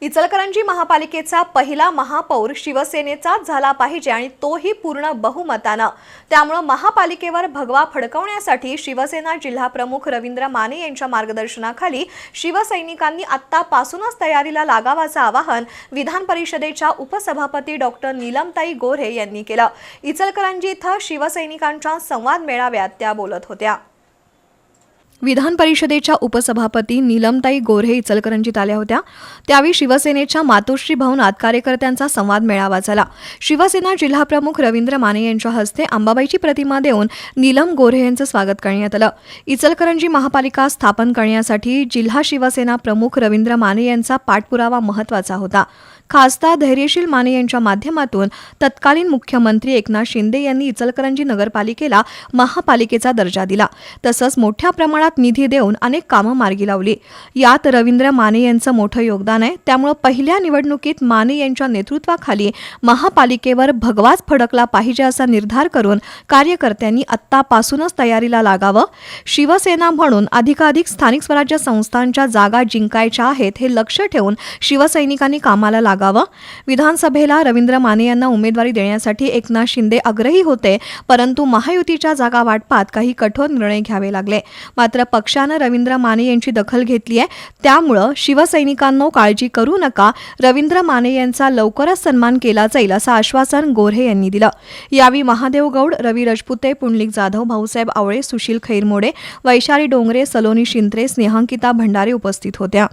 इचलकरंजी महापालिकेचा पहिला महापौर शिवसेनेचाच झाला पाहिजे आणि तोही पूर्ण बहुमतानं. त्यामुळं महापालिकेवर भगवा फडकवण्यासाठी शिवसेना जिल्हाप्रमुख रवींद्र माने यांच्या मार्गदर्शनाखाली शिवसैनिकांनी आत्तापासूनच तयारीला लागावाचं आवाहन विधान परिषदेच्या उपसभापती डॉक्टर नीलमताई गोऱ्हे यांनी केलं. इचलकरंजी इथं शिवसैनिकांच्या संवाद मेळाव्यात त्या बोलत होत्या. विधान परिषदेच्या उपसभापती नीलमताई गोऱ्हे इचलकरंजीत आल्या होत्या. त्यावेळी शिवसेनेच्या मातोश्री भवनात कार्यकर्त्यांचा संवाद मेळावा झाला. शिवसेना जिल्हाप्रमुख रवींद्र माने यांच्या हस्ते अंबाबाईची प्रतिमा देऊन नीलम गोऱ्हे यांचं स्वागत करण्यात आलं. इचलकरंजी महापालिका स्थापन करण्यासाठी जिल्हा शिवसेना प्रमुख रवींद्र माने यांचा पाठपुरावा महत्त्वाचा होता. खासदार धैर्यशील माने यांच्या माध्यमातून तत्कालीन मुख्यमंत्री एकनाथ शिंदे यांनी इचलकरंजी नगरपालिकेला महापालिकेचा दर्जा दिला. तसंच मोठ्या प्रमाणात निधी देऊन अनेक कामं मार्गी लावली. यात रवींद्र माने यांचं मोठं योगदान आहे. त्यामुळं पहिल्या निवडणुकीत माने यांच्या नेतृत्वाखाली महापालिकेवर भगवाच फडकला पाहिजे असा निर्धार करून कार्यकर्त्यांनी आत्तापासूनच तयारीला लागावं. शिवसेना म्हणून अधिकाधिक स्थानिक स्वराज्य संस्थांच्या जागा जिंकायच्या आहेत हे लक्ष ठेवून शिवसैनिकांनी कामाला लागावं. विधानसभेला रवींद्र माने यांना उमेदवारी देण्यासाठी एकनाथ शिंदे आग्रही होते परंतु महायुतीच्या जागा वाटपात काही कठोर निर्णय घ्यावे लागले. मात्र मात्र पक्षानं रवींद्र माने यांची दखल घेतली आहे त्यामुळं शिवसैनिकांनो काळजी करू नका. रवींद्र माने यांचा लवकरच सन्मान केला जाईल असं आश्वासन गोऱ्हे यांनी दिलं. यावेळी महादेव गौड रवी रजपुते पुंडलिक जाधव भाऊसाहेब आवळे सुशील खैरमोडे वैशाली डोंगरे सलोनी शिंत्रे स्नेहांकिता भंडारे उपस्थित होत्या.